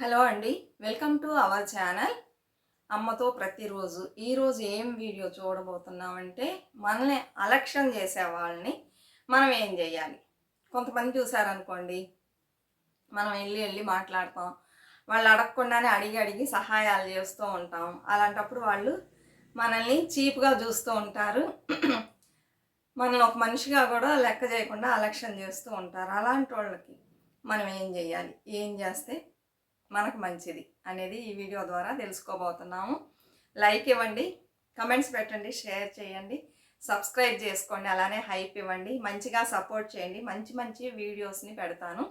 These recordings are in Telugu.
హలో అండి. Welcome to our channel. అమ్మతో ప్రతిరోజు ఈరోజు ఏం వీడియో చూడబోతున్నామంటే మనల్ని అలక్ష్యం చేసే వాళ్ళని మనం ఏం చేయాలి? కొంతమంది చూసారనుకోండి మనం వెళ్ళి వెళ్ళి మాట్లాడతాం. వాళ్ళు అడగకుండానే అడిగి అడిగి సహాయాలు చేస్తూ ఉంటాం. అలాంటప్పుడు వాళ్ళు మనల్ని చీప్గా చూస్తూ ఉంటారు. మనల్ని ఒక మనిషిగా కూడా లెక్క చేయకుండా అలక్ష్యం చేస్తూ ఉంటారు. అలాంటి వాళ్ళకి మనం ఏం చేయాలి? ఏం చేస్తే మనకు మంచిది అనేది ఈ వీడియో ద్వారా తెలుసుకోబోతున్నాము. లైక్ ఇవ్వండి కమెంట్స్ పెట్టండి షేర్ చేయండి సబ్స్క్రైబ్ చేసుకోండి అలానే హైప్ ఇవ్వండి మంచిగా సపోర్ట్ చేయండి మంచి మంచి వీడియోస్ని పెడతాను.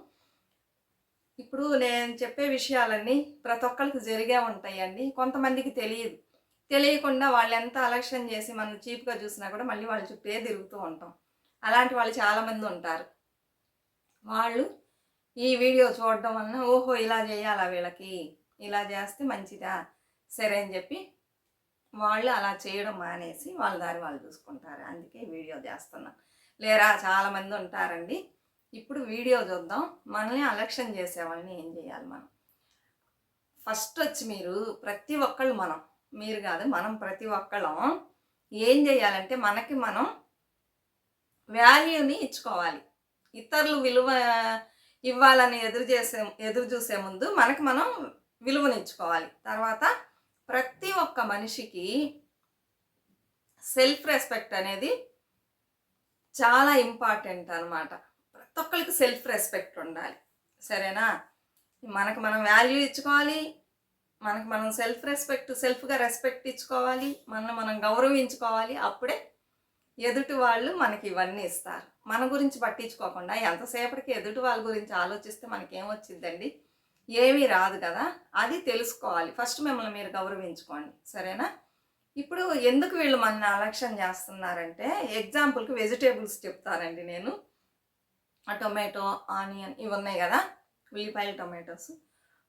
ఇప్పుడు నేను చెప్పే విషయాలన్నీ ప్రతి ఒక్కరికి జరిగే ఉంటాయండి కొంతమందికి తెలియదు. తెలియకుండా వాళ్ళు ఎంత అలక్ష్యం చేసి మనం చీప్గా చూసినా కూడా మళ్ళీ వాళ్ళ చుట్టే తిరుగుతూ ఉంటాం. అలాంటి వాళ్ళు చాలామంది ఉంటారు. వాళ్ళు ఈ వీడియో చూడడం వలన ఓహో ఇలా చేయాలా వీళ్ళకి? ఇలా చేస్తే మంచిదా? సరే అని చెప్పి వాళ్ళు అలా చేయడం మానేసి వాళ్ళ దారి వాళ్ళు చూసుకుంటారు. అందుకే వీడియో చేస్తున్నాం. లేరా? చాలామంది ఉంటారండి. ఇప్పుడు వీడియో చూద్దాం. మనల్ని అలక్ష్యం చేసే వాళ్ళని ఏం చేయాలి మనం? ఫస్ట్ వచ్చి మీరు ప్రతి ఒక్కళ్ళు మనం. మీరు కాదు మనం ప్రతి ఒక్కళ్ళం. ఏం చేయాలంటే మనకి మనం వాల్యూని ఇచ్చుకోవాలి. ఇతరులు విలువ ఇవ్వాలని ఎదురు చేసే ఎదురు చూసే ముందు మనకి మనం విలువనిచ్చుకోవాలి తర్వాత ప్రతి ఒక్క మనిషికి సెల్ఫ్ రెస్పెక్ట్ అనేది చాలా ఇంపార్టెంట్ అనమాట ప్రతి ఒక్కరికి సెల్ఫ్ రెస్పెక్ట్ ఉండాలి. సరేనా? మనకు మనం వాల్యూ ఇచ్చుకోవాలి. మనకు మనం సెల్ఫ్ రెస్పెక్ట్ సెల్ఫ్గా రెస్పెక్ట్ ఇచ్చుకోవాలి. మనం మనం గౌరవించుకోవాలి. అప్పుడే ఎదుటి వాళ్ళు మనకి ఇవన్నీ ఇస్తారు. మన గురించి పట్టించుకోకుండా ఎంతసేపటికి ఎదుటి వాళ్ళ గురించి ఆలోచిస్తే మనకేమొచ్చిందండి ఏమీ రాదు కదా? అది తెలుసుకోవాలి. ఫస్ట్ మిమ్మల్ని మీరు గౌరవించుకోండి. సరేనా? ఇప్పుడు ఎందుకు వీళ్ళు మన అలక్ష్యం చేస్తున్నారంటే ఎగ్జాంపుల్కి వెజిటేబుల్స్ చెప్తానండి నేను. ఆ టొమాటో ఆనియన్ ఇవి ఉన్నాయి కదా? ఉల్లిపాయలు టొమాటోస్.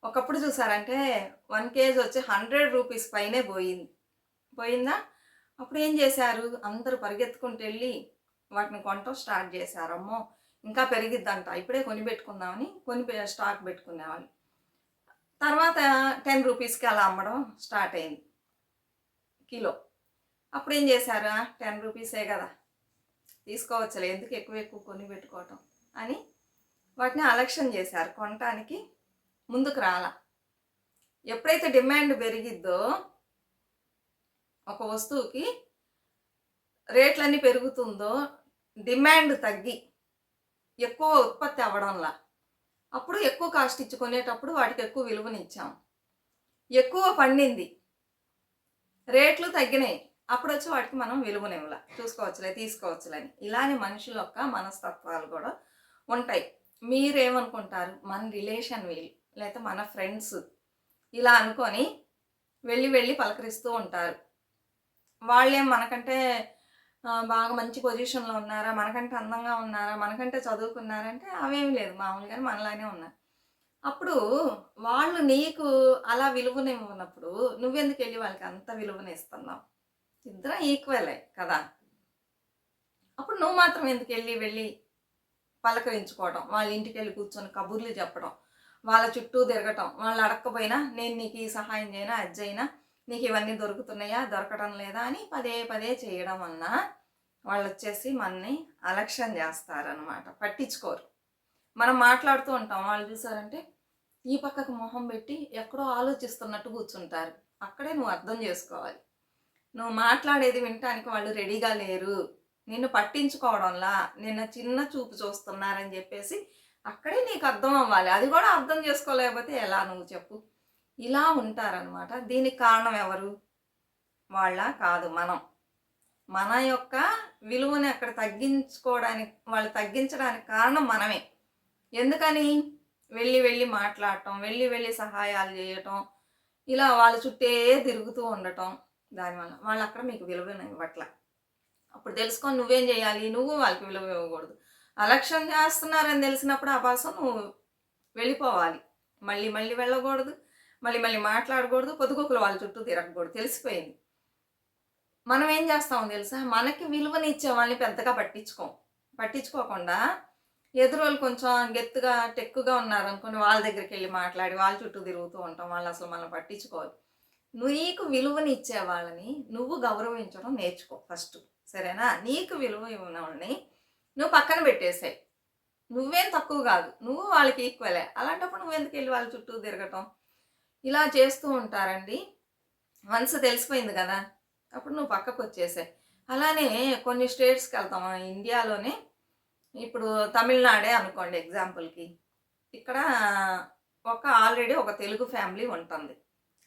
ఒకప్పుడు చూసారంటే వన్ కేజీ వచ్చి హండ్రెడ్ రూపీస్ పైనే పోయింది. పోయిందా? అప్పుడు ఏం చేశారు? అందరూ పరిగెత్తుకుంటూ వెళ్ళి వాటిని కొనటం స్టార్ట్ చేశారు. అమ్మో! ఇంకా పెరిగిద్దంట. ఇప్పుడే కొని పెట్టుకుందామని కొని పె- స్టాక్ పెట్టుకునేవాళ్ళు. తర్వాత టెన్ రూపీస్కి అలా అమ్మడం స్టార్ట్ అయింది. కిలో. అప్పుడు ఏం చేశారు టెన్ రూపీసే కదా. తీసుకోవచ్చులే. ఎందుకు ఎక్కువ ఎక్కువ కొని పెట్టుకోవటం? అని వాటిని అలక్ష్యం చేశారు. కొనటానికి ముందుకు రాల. ఎప్పుడైతే డిమాండ్ పెరిగిద్దో ఒక వస్తువుకి రేట్లన్నీ పెరుగుతుందో డిమాండ్ తగ్గి ఎక్కువ ఉత్పత్తి అవ్వడంలా. అప్పుడు ఎక్కువ కాస్ట్ ఇచ్చుకునేటప్పుడు వాటికి ఎక్కువ విలువనిచ్చాం ఎక్కువ పండింది. రేట్లు తగ్గినాయి. అప్పుడు వచ్చి వాటికి మనం విలువనివ్వలా. చూసుకోవచ్చులే తీసుకోవచ్చులని ఇలానే మనుషుల యొక్క మనస్తత్వాలు కూడా ఉంటాయి. మీరేమనుకుంటారు? మన రిలేషన్ వీళ్ళు లేకపోతే మన ఫ్రెండ్స్ ఇలా అనుకొని వెళ్ళి వెళ్ళి పలకరిస్తూ ఉంటారు. వాళ్ళేం మనకంటే బాగా మంచి పొజిషన్లో ఉన్నారా మనకంటే అందంగా ఉన్నారా మనకంటే చదువుకున్నారంటే అవేమి లేదు. మామూలుగానే మనలానే ఉన్నారు అప్పుడు వాళ్ళు నీకు అలా విలువనివ్వనప్పుడు నువ్వెందుకు వెళ్ళి వాళ్ళకి అంత విలువనిస్తున్నావు? ఇద్దరం ఈక్వలే కదా? అప్పుడు నువ్వు మాత్రం ఎందుకు వెళ్ళి వెళ్ళి పలకరించుకోవడం వాళ్ళ ఇంటికి వెళ్ళి కూర్చొని కబుర్లు చెప్పడం వాళ్ళ చుట్టూ తిరగటం వాళ్ళు అడగకపోయినా నేను నీకు ఈ సహాయం చేయనా అది చేయనా నీకు ఇవన్నీ దొరుకుతున్నాయా? దొరకడం లేదా అని పదే పదే చేయడం వలన వాళ్ళు వచ్చేసి మనని అలక్ష్యం చేస్తారనమాట పట్టించుకోరు. మనం మాట్లాడుతూ ఉంటాం. వాళ్ళు చూసారంటే ఈ పక్కకు మొహం పెట్టి ఎక్కడో ఆలోచిస్తున్నట్టు కూర్చుంటారు. అక్కడే నువ్వు అర్థం చేసుకోవాలి. నువ్వు మాట్లాడేది వినటానికి వాళ్ళు రెడీగా లేరు. నిన్ను పట్టించుకోవడంలా నిన్న చిన్న చూపు చూస్తున్నారని చెప్పేసి అక్కడే నీకు అర్థం అవ్వాలి. అది కూడా అర్థం చేసుకోలేకపోతే ఎలా? నువ్వు చెప్పు. ఇలా ఉంటారనమాట దీనికి కారణం ఎవరు? వాళ్ళ? కాదు మనం. మన యొక్క విలువని అక్కడ తగ్గించుకోవడానికి వాళ్ళు తగ్గించడానికి కారణం మనమే. ఎందుకని? వెళ్ళి వెళ్ళి మాట్లాడటం వెళ్ళి వెళ్ళి సహాయాలు చేయటం ఇలా వాళ్ళ చుట్టే తిరుగుతూ ఉండటం దానివల్ల వాళ్ళు అక్కడ మీకు విలువను ఇవ్వట్ల. అప్పుడు తెలుసుకొని నువ్వేం చేయాలి? నువ్వు వాళ్ళకి విలువ ఇవ్వకూడదు. అలక్ష్యం చేస్తున్నారని తెలిసినప్పుడు ఆ భాష నువ్వు వెళ్ళిపోవాలి. మళ్ళీ మళ్ళీ వెళ్ళకూడదు. మళ్ళీ మళ్ళీ మాట్లాడకూడదు పొద్దుగోకులు వాళ్ళ చుట్టూ తిరగకూడదు. తెలిసిపోయింది. మనం ఏం చేస్తాం తెలుసా? మనకి విలువని ఇచ్చే వాళ్ళని పెద్దగా పట్టించుకోం. పట్టించుకోకుండా ఎదురోళ్ళు కొంచెం గెత్తుగా టెక్కుగా ఉన్నారనుకోండి వాళ్ళ దగ్గరికి వెళ్ళి మాట్లాడి వాళ్ళ చుట్టూ తిరుగుతూ ఉంటాం. వాళ్ళు అసలు మనం పట్టించుకోవాలి నీకు విలువని ఇచ్చే వాళ్ళని నువ్వు గౌరవించడం నేర్చుకో ఫస్ట్. సరేనా? నీకు విలువ ఇవ్వని వాళ్ళని నువ్వు పక్కన పెట్టేసాయి. నువ్వేం తక్కువ కాదు. నువ్వు వాళ్ళకి ఈక్వలే అలాంటప్పుడు నువ్వు ఎందుకు వెళ్ళి వాళ్ళ చుట్టూ తిరగటం? ఇలా చేస్తూ ఉంటారండి. వన్స్ తెలిసిపోయింది కదా. అప్పుడు నువ్వు పక్కకు వచ్చేసాయి. అలానే కొన్ని స్టేట్స్కి వెళ్తాం. ఇండియాలోనే ఇప్పుడు తమిళనాడే అనుకోండి ఎగ్జాంపుల్కి ఇక్కడ ఒక ఆల్రెడీ ఒక తెలుగు ఫ్యామిలీ ఉంటుంది.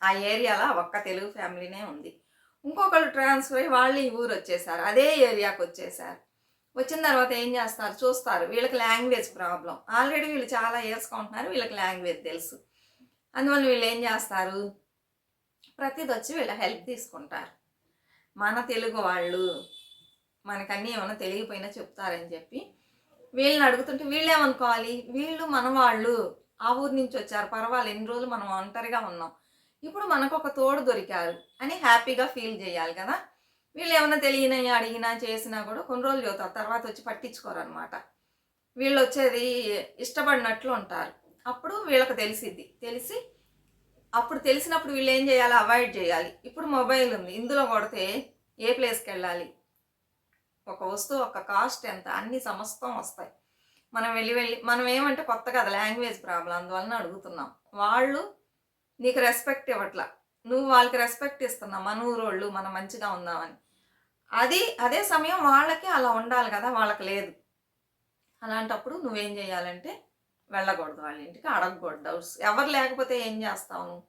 ఆ ఏరియాలో ఒక్క తెలుగు ఫ్యామిలీనే ఉంది. ఇంకొకళ్ళు ట్రాన్స్ఫర్ అయ్యి వాళ్ళు ఈ ఊరు వచ్చేసారు. అదే ఏరియాకి వచ్చేసారు. వచ్చిన తర్వాత ఏం చేస్తారు? చూస్తారు. వీళ్ళకి లాంగ్వేజ్ ప్రాబ్లం ఆల్రెడీ వీళ్ళు చాలా ఇయర్స్గా ఉంటున్నారు. వీళ్ళకి లాంగ్వేజ్ తెలుసు. అందువల్ల వీళ్ళు ఏం చేస్తారు? ప్రతిది వచ్చి వీళ్ళ హెల్ప్ తీసుకుంటారు. మన తెలుగు వాళ్ళు మనకన్నీ ఏమైనా తెలియపోయినా చెప్తారని చెప్పి వీళ్ళని అడుగుతుంటే వీళ్ళు ఏమనుకోవాలి వీళ్ళు మన వాళ్ళు ఆ ఊరు నుంచి వచ్చారు పర్వాలేదు ఎన్ని రోజులు మనం ఒంటరిగా ఉన్నాం. ఇప్పుడు మనకు ఒక తోడు దొరికారు అని హ్యాపీగా ఫీల్ చేయాలి కదా? వీళ్ళు ఏమైనా తెలియనా అడిగినా చేసినా కూడా కొన్ని రోజులు చదువుతారు తర్వాత వచ్చి పట్టించుకోరు అనమాట వీళ్ళు వచ్చేది ఇష్టపడినట్లు ఉంటారు. అప్పుడు వీళ్ళకి తెలిసిద్ది. తెలిసి అప్పుడు తెలిసినప్పుడు వీళ్ళు ఏం చేయాలి? అవాయిడ్ చేయాలి. ఇప్పుడు మొబైల్ ఉంది. ఇందులో కొడితే ఏ ప్లేస్కి వెళ్ళాలి? ఒక వస్తువు ఒక కాస్ట్ ఎంత? అన్ని సమస్తం వస్తాయి. మనం వెళ్ళి వెళ్ళి మనం ఏమంటే కొత్త కదా లాంగ్వేజ్ ప్రాబ్లం అందువలన అడుగుతున్నాం. వాళ్ళు నీకు రెస్పెక్ట్ ఇవ్వట్లా. నువ్వు వాళ్ళకి రెస్పెక్ట్ ఇస్తున్నావు మన ఊరోళ్ళు మనం మంచిగా ఉందామని. అది అదే సమయం వాళ్ళకి అలా ఉండాలి కదా. వాళ్ళకి లేదు. అలాంటప్పుడు నువ్వేం చేయాలంటే వెళ్ళకూడదు వాళ్ళ ఇంటికి అడగకూడదు. డౌట్స్ ఎవరు లేకపోతే ఏం చేస్తాము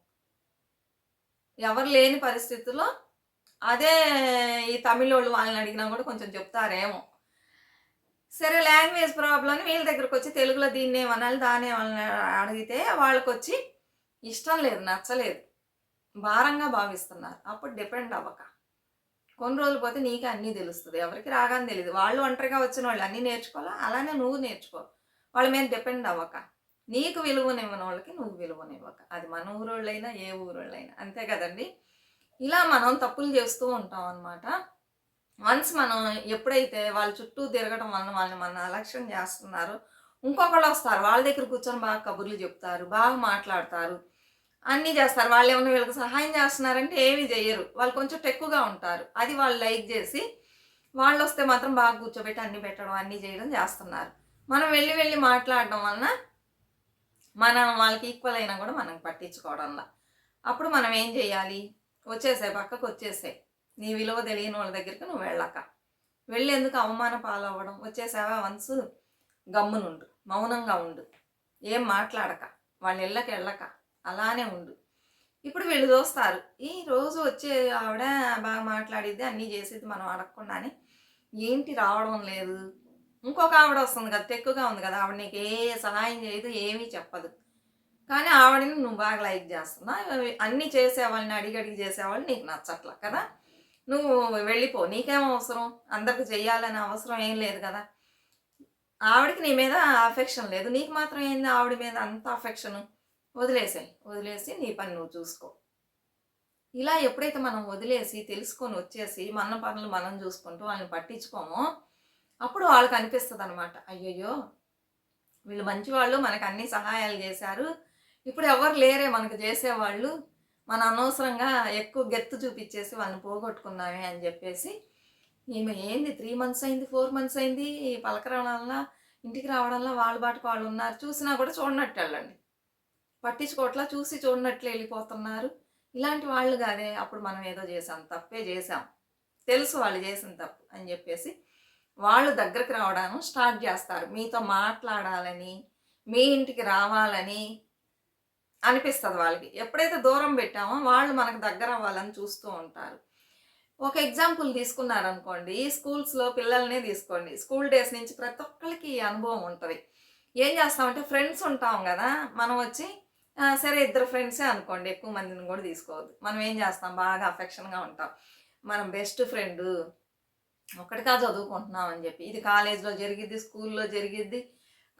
ఎవరు లేని పరిస్థితుల్లో అదే ఈ తమిళ వాళ్ళు వాళ్ళని అడిగినా కూడా కొంచెం చెప్తారేమో. సరే లాంగ్వేజ్ ప్రాబ్లం వీళ్ళ దగ్గరకు వచ్చి తెలుగులో దీన్ని ఏమనాలి దాన్ని ఏమనాలి అడిగితే వాళ్ళకి వచ్చి ఇష్టం లేదు నచ్చలేదు. భారంగా భావిస్తున్నారు. అప్పుడు డిపెండ్ అవ్వక. కొన్ని రోజులు పోతే నీకే అన్నీ తెలుస్తుంది. ఎవరికి రాగానే తెలియదు వాళ్ళు ఒంటరిగా వచ్చిన వాళ్ళు అన్నీ నేర్చుకోవాలా? అలానే నువ్వు నేర్చుకో. వాళ్ళ మీద డిపెండ్ అవ్వక. నీకు విలువనివ్వని వాళ్ళకి నువ్వు విలువనివ్వక. అది మన ఊరోళ్ళైనా ఏ ఊరోళ్ళైనా. అంతే కదండి? ఇలా మనం తప్పులు చేస్తూ ఉంటాం అనమాట వన్స్ మనం ఎప్పుడైతే వాళ్ళ చుట్టూ తిరగడం వలన వాళ్ళని మన అలక్ష్యం చేస్తున్నారు ఇంకొకళ్ళు వస్తారు. వాళ్ళ దగ్గర కూర్చొని బాగా కబుర్లు చెప్తారు బాగా మాట్లాడతారు. అన్నీ చేస్తారు. వాళ్ళు ఏమైనా వీళ్ళకి సహాయం చేస్తున్నారంటే ఏమీ చేయరు. వాళ్ళు కొంచెం టెక్కుగా ఉంటారు. అది వాళ్ళు లైక్ చేసి వాళ్ళు వస్తే మాత్రం బాగా కూర్చోబెట్టి అన్నీ పెట్టడం అన్నీ చేయడం చేస్తున్నారు. మనం వెళ్ళి వెళ్ళి మాట్లాడడం వలన మనం వాళ్ళకి ఈక్వల్ అయినా కూడా మనం పట్టించుకోవడంలా అప్పుడు మనం ఏం చేయాలి? వచ్చేసాయి పక్కకు వచ్చేసాయి. నీ విలువ తెలియని వాళ్ళ దగ్గరికి నువ్వు వెళ్ళక. వెళ్ళేందుకు అవమాన పాలవ్వడం? వచ్చేసావా? వన్స్ గమ్మునుండు మౌనంగా ఉండు. ఏం మాట్లాడక. వాళ్ళ ఇళ్ళకి వెళ్ళక. అలానే ఉండు. ఇప్పుడు వీళ్ళు చూస్తారు. ఈ రోజు వచ్చే ఆవిడ బాగా మాట్లాడిద్ది అన్నీ చేసేది మనం అడగకుండానే. ఏంటి రావడం లేదు? ఇంకొక ఆవిడ వస్తుంది కదా తెక్కుగా ఉంది కదా ఆవిడ నీకు ఏ సహాయం చేయదు ఏమీ చెప్పదు. కానీ ఆవిడని నువ్వు బాగా లైక్ చేస్తున్నా అన్నీ చేసేవాళ్ళని అడిగి అడిగి చేసేవాళ్ళు నీకు నచ్చట్ల కదా. నువ్వు వెళ్ళిపో నీకేం అవసరం? అందరికి చెయ్యాలనే అవసరం ఏం లేదు కదా. ఆవిడకి నీ మీద అఫెక్షన్ లేదు. నీకు మాత్రం ఏంది ఆవిడ మీద అంత అఫెక్షన్ వదిలేసాయి వదిలేసి నీ పని నువ్వు చూసుకో. ఇలా ఎప్పుడైతే మనం వదిలేసి తెలుసుకొని వచ్చేసి మన పనులు మనం చూసుకుంటూ వాళ్ళని పట్టించుకోమో అప్పుడు వాళ్ళకి అనిపిస్తుంది అనమాట అయ్యయ్యో! వీళ్ళు మంచివాళ్ళు మనకు అన్ని సహాయాలు చేశారు. ఇప్పుడు ఎవరు లేరే మనకు చేసేవాళ్ళు. మన అనవసరంగా ఎక్కువ గెత్తు చూపించేసి వాళ్ళని పోగొట్టుకున్నామే అని చెప్పేసి ఈమె ఏంది త్రీ మంత్స్ అయింది ఫోర్ మంత్స్ అయింది పలకరావడంలా ఇంటికి రావడంలో వాళ్ళ బాటుకు వాళ్ళు ఉన్నారు. చూసినా కూడా చూడనట్టు వెళ్ళండి పట్టించుకోవట్లా చూసి చూడనట్లు వెళ్ళిపోతున్నారు. ఇలాంటి వాళ్ళు కాదే అప్పుడు మనం ఏదో చేసాం తప్పే చేసాం తెలుసు వాళ్ళు చేసిన తప్పు అని చెప్పేసి వాళ్ళు దగ్గరికి రావడం స్టార్ట్ చేస్తారు. మీతో మాట్లాడాలని మీ ఇంటికి రావాలని అనిపిస్తుంది వాళ్ళకి. ఎప్పుడైతే దూరం పెట్టామో వాళ్ళు మనకు దగ్గర అవ్వాలని చూస్తూ ఉంటారు. ఒక ఎగ్జాంపుల్ తీసుకున్నారనుకోండి స్కూల్స్లో పిల్లల్నే తీసుకోండి. స్కూల్ డేస్ నుంచి ప్రతి ఒక్కరికి ఈ అనుభవం ఉంటుంది. ఏం చేస్తామంటే ఫ్రెండ్స్ ఉంటాం కదా మనం వచ్చి సరే ఇద్దరు ఫ్రెండ్సే అనుకోండి ఎక్కువ మందిని కూడా తీసుకోవద్దు. మనం ఏం చేస్తాం? బాగా అఫెక్షన్గా ఉంటాం. మనం బెస్ట్ ఫ్రెండ్ ఒక్కటిగా చదువుకుంటున్నాం అని చెప్పి. ఇది కాలేజ్లో జరిగిద్ది స్కూల్లో జరిగిద్ది.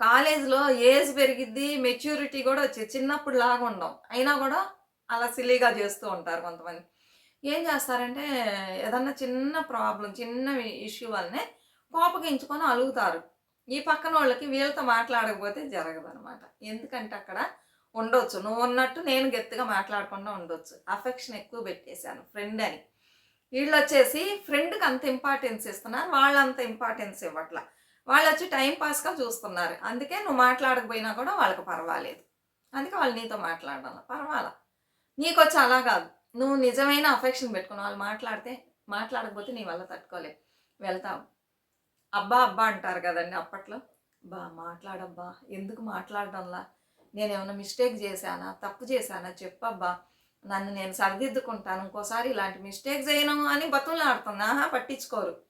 కాలేజ్లో ఏజ్ పెరిగిద్ది మెచ్యూరిటీ కూడా వచ్చేది. చిన్నప్పుడు లాగా ఉండం. అయినా కూడా అలా సిల్లీగా చేస్తూ ఉంటారు కొంతమంది. ఏం చేస్తారంటే ఏదన్నా చిన్న ప్రాబ్లం చిన్న ఇష్యూ వల్లనే కోపగించుకొని అలుగుతారు. ఈ పక్కన వాళ్ళకి వీళ్ళతో మాట్లాడకపోతే జరగదు అనమాట ఎందుకంటే అక్కడ ఉండొచ్చు. నువ్వు ఉన్నట్టు నేను గెత్తుగా మాట్లాడకుండా ఉండొచ్చు. అఫెక్షన్ ఎక్కువ పెట్టేశాను. ఫ్రెండ్ అని. వీళ్ళు వచ్చేసి ఫ్రెండ్కి అంత ఇంపార్టెన్స్ ఇస్తున్నారు. వాళ్ళంత ఇంపార్టెన్స్ ఇవ్వట్ల. వాళ్ళు వచ్చి టైంపాస్గా చూస్తున్నారు. అందుకే నువ్వు మాట్లాడకపోయినా కూడా వాళ్ళకి పర్వాలేదు. అందుకే వాళ్ళు నీతో మాట్లాడాలి? పర్వాలా. నీకు వచ్చి అలా కాదు. నువ్వు నిజమైన అఫెక్షన్ పెట్టుకుని వాళ్ళు మాట్లాడితే మాట్లాడకపోతే నీ వల్ల తట్టుకోలేవు వెళ్తావు అబ్బా అబ్బా అంటారు కదండి అప్పట్లో. బా మాట్లాడబ్బా. ఎందుకు మాట్లాడడంలా? నేను ఏమైనా మిస్టేక్ చేశానా? తప్పు చేశానా? చెప్పబ్బా. నన్ను నేను సరిదిద్దుకుంటాను ఇంకోసారి ఇలాంటి మిస్టేక్ చేయను అని బతులు ఆడుతున్నా ఆహా పట్టించుకోరు.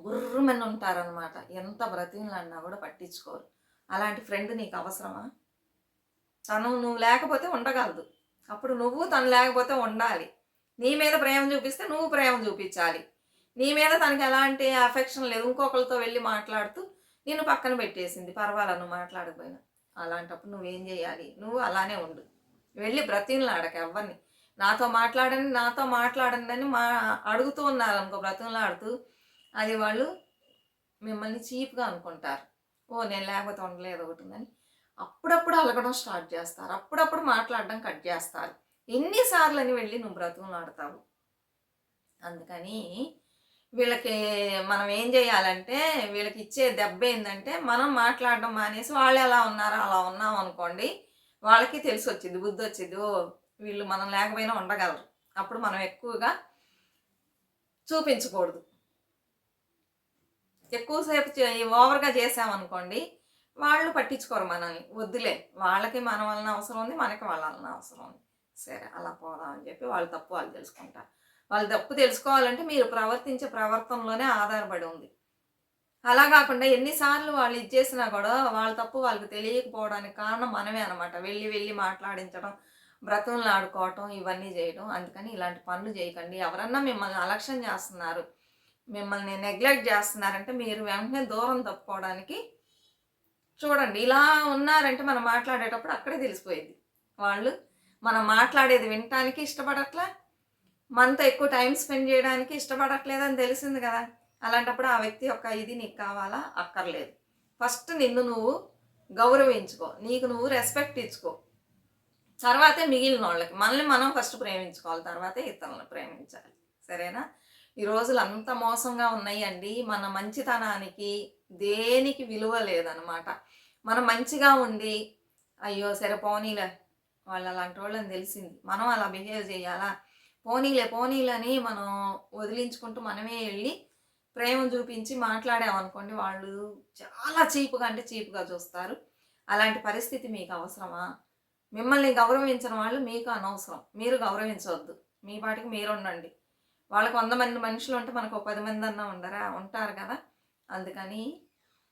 గుర్రుమని ఉంటారనమాట ఎంత బ్రతిమలాడినా కూడా పట్టించుకోరు. అలాంటి ఫ్రెండ్ నీకు అవసరమా? తను నువ్వు లేకపోతే ఉండగలదు. అప్పుడు నువ్వు తను లేకపోతే ఉండాలి. నీ మీద ప్రేమ చూపిస్తే నువ్వు ప్రేమ చూపించాలి. నీ మీద తనకి ఎలాంటి అఫెక్షన్ లేదు. ఇంకొకరితో వెళ్ళి మాట్లాడుతూ నిన్ను పక్కన పెట్టేసింది. పర్వాలా నువ్వు మాట్లాడకపోయినా. అలాంటప్పుడు నువ్వేం చేయాలి? నువ్వు అలానే ఉండు. వెళ్ళి బ్రతిమలాడక ఎవరిని? నాతో మాట్లాడండి నాతో మాట్లాడండి అని మా అడుగుతూ ఉన్నారు అనుకో బ్రతిమలాడుతూ అది వాళ్ళు మిమ్మల్ని చీప్గా అనుకుంటారు. ఓ నేను లేకపోతే ఉండలేదు ఒకటి ఉందని. అప్పుడప్పుడు అలగడం స్టార్ట్ చేస్తారు. అప్పుడప్పుడు మాట్లాడడం కట్ చేస్తారు. ఎన్నిసార్లు అని వెళ్ళి నువ్వు బ్రతుకులాడతావు అందుకని వీళ్ళకి మనం ఏం చేయాలంటే వీళ్ళకి ఇచ్చే దెబ్బ ఏంటంటే మనం మాట్లాడడం మానేసి వాళ్ళు ఎలా ఉన్నారో అలా ఉన్నాం అనుకోండి. వాళ్ళకి తెలిసి వచ్చింది బుద్ధి వచ్చింది ఓ వీళ్ళు మనం లేకపోయినా ఉండగలరు. అప్పుడు మనం ఎక్కువగా చూపించకూడదు. ఎక్కువసేపు చే- ఓవర్గా చేసామనుకోండి వాళ్ళు పట్టించుకోరు మనల్ని. వద్దులే వాళ్ళకి మన వలన అవసరం ఉంది మనకి వాళ్ళ వలన అవసరం ఉంది. సరే అలా పోదాం అని చెప్పి వాళ్ళ తప్పు వాళ్ళు తెలుసుకుంటారు. వాళ్ళు తప్పు తెలుసుకోవాలంటే మీరు ప్రవర్తించే ప్రవర్తనలోనే ఆధారపడి ఉంది. అలా కాకుండా ఎన్నిసార్లు వాళ్ళు ఇది చేసినా కూడా వాళ్ళ తప్పు వాళ్ళకి తెలియకపోవడానికి కారణం మనమే అనమాట వెళ్ళి వెళ్ళి మాట్లాడించడం బ్రతులను ఆడుకోవటం ఇవన్నీ చేయడం. అందుకని ఇలాంటి పనులు చేయకండి. ఎవరన్నా మిమ్మల్ని అలక్ష్యం చేస్తున్నారు మిమ్మల్ని నెగ్లెక్ట్ చేస్తున్నారంటే మీరు వెంటనే దూరం తప్పుకోవడానికి చూడండి. ఇలా ఉన్నారంటే మనం మాట్లాడేటప్పుడు అక్కడే తెలిసిపోయింది. వాళ్ళు మనం మాట్లాడేది వినటానికి ఇష్టపడట్లా? మనతో ఎక్కువ టైం స్పెండ్ చేయడానికి ఇష్టపడట్లేదని తెలిసింది కదా? అలాంటప్పుడు ఆ వ్యక్తి యొక్క ఇది నీకు కావాలా? అక్కర్లేదు. ఫస్ట్ నిన్ను నువ్వు గౌరవించుకో. నీకు నువ్వు రెస్పెక్ట్ ఇచ్చుకో. తర్వాతే మిగిలిన వాళ్ళకి. మనల్ని మనం ఫస్ట్ ప్రేమించుకోవాలి. తర్వాతే ఇతరులను ప్రేమించాలి. సరేనా? ఈ రోజులు అంత మోసంగా ఉన్నాయండి. మన మంచితనానికి దేనికి విలువ లేదనమాట మనం మంచిగా ఉండి అయ్యో సరే పోనీలే వాళ్ళు అలాంటి వాళ్ళని తెలిసింది. మనం అలా బిహేవ్ చేయాలా? పోనీలే పోనీలని మనం వదిలించుకుంటూ మనమే వెళ్ళి ప్రేమ చూపించి మాట్లాడామనుకోండి వాళ్ళు చాలా చీపుగా అంటే చీపుగా చూస్తారు. అలాంటి పరిస్థితి మీకు అవసరమా? మిమ్మల్ని గౌరవించిన వాళ్ళు మీకు అనవసరం. మీరు గౌరవించవద్దు. మీ పాటికి మీరు ఉండండి. వాళ్ళకి వంద మంది మనుషులు ఉంటే మనకు ఒక పది మంది అన్నా ఉండరా? ఉంటారు కదా? అందుకని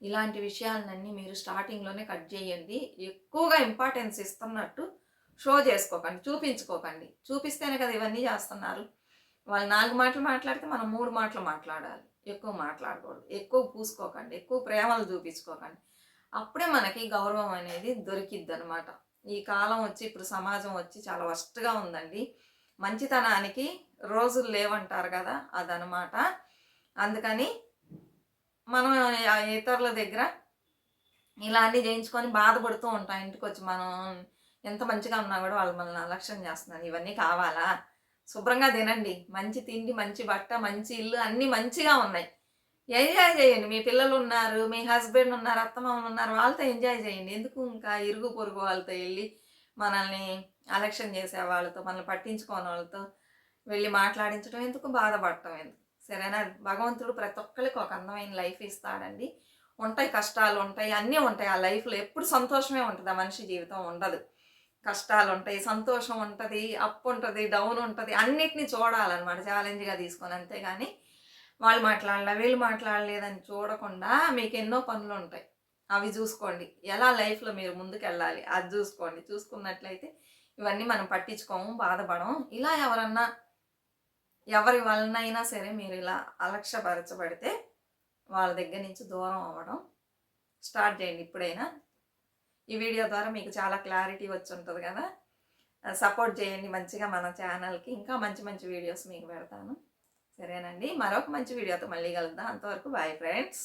ఇలాంటి విషయాలన్నీ మీరు స్టార్టింగ్లోనే కట్ చేయండి. ఎక్కువగా ఇంపార్టెన్స్ ఇస్తున్నట్టు షో చేసుకోకండి. చూపించుకోకండి. చూపిస్తేనే కదా ఇవన్నీ చేస్తున్నారు. వాళ్ళు నాలుగు మాటలు మాట్లాడితే మనం మూడు మాటలు మాట్లాడాలి. ఎక్కువ మాట్లాడకూడదు. ఎక్కువ పూసుకోకండి. ఎక్కువ ప్రేమలు చూపించుకోకండి. అప్పుడే మనకి గౌరవం అనేది దొరికిద్ది అనమాట ఈ కాలం వచ్చి ఇప్పుడు సమాజం వచ్చి చాలా వస్ట్గా ఉందండి. మంచితనానికి రోజులు లేవంటారు కదా అదనమాట అందుకని మనం ఇతరుల దగ్గర ఇలా చేయించుకొని బాధపడుతూ ఉంటాం. ఇంటికి వచ్చి మనం ఎంత మంచిగా ఉన్నా కూడా వాళ్ళు మనల్ని అలక్ష్యం చేస్తున్నారు. ఇవన్నీ కావాలా? శుభ్రంగా తినండి. మంచి తిండి మంచి బట్ట మంచి ఇల్లు అన్నీ మంచిగా ఉన్నాయి. ఎంజాయ్ చేయండి. మీ పిల్లలు ఉన్నారు మీ హస్బెండ్ ఉన్నారు అత్తమామలు ఉన్నారు వాళ్ళతో ఎంజాయ్ చేయండి. ఎందుకు ఇంకా ఇరుగు పొరుగు వాళ్ళతో వెళ్ళి మనల్ని అలక్ష్యం చేసే వాళ్ళతో మనల్ని పట్టించుకోని వాళ్ళతో వెళ్ళి మాట్లాడించడం ఎందుకు? బాధపడటం ఎందుకు? సరేనా? భగవంతుడు ప్రతి ఒక్కరికి ఒక అందమైన లైఫ్ ఇస్తాడండి. ఉంటాయి కష్టాలు ఉంటాయి అన్నీ ఉంటాయి. ఆ లైఫ్లో ఎప్పుడు సంతోషమే ఉంటుంది. ఆ మనిషి జీవితం ఉండదు. కష్టాలు ఉంటాయి సంతోషం ఉంటుంది అప్ ఉంటుంది డౌన్ ఉంటుంది అన్నిటినీ చూడాలన్నమాట ఛాలెంజ్గా తీసుకొని అంతేగాని వాళ్ళు మాట్లాడలే వీళ్ళు మాట్లాడలేదని చూడకుండా మీకు ఎన్నో పనులు ఉంటాయి అవి చూసుకోండి. ఎలా లైఫ్లో మీరు ముందుకు వెళ్ళాలి అది చూసుకోండి. చూసుకున్నట్లయితే ఇవన్నీ మనం పట్టించుకోము బాధపడము. ఇలా ఎవరన్నా ఎవరి వలనైనా సరే మీరు ఇలా అలక్ష్యపరచబడితే వాళ్ళ దగ్గర నుంచి దూరం అవ్వడం స్టార్ట్ చేయండి. ఇప్పుడైనా ఈ వీడియో ద్వారా మీకు చాలా క్లారిటీ వచ్చి ఉంటుంది కదా సపోర్ట్ చేయండి మంచిగా మన ఛానల్కి. ఇంకా మంచి మంచి వీడియోస్ మీకు పెడతాను. సరేనండి. మరొక మంచి వీడియోతో మళ్ళీ కలుద్దాం. అంతవరకు బాయ్ ఫ్రెండ్స్.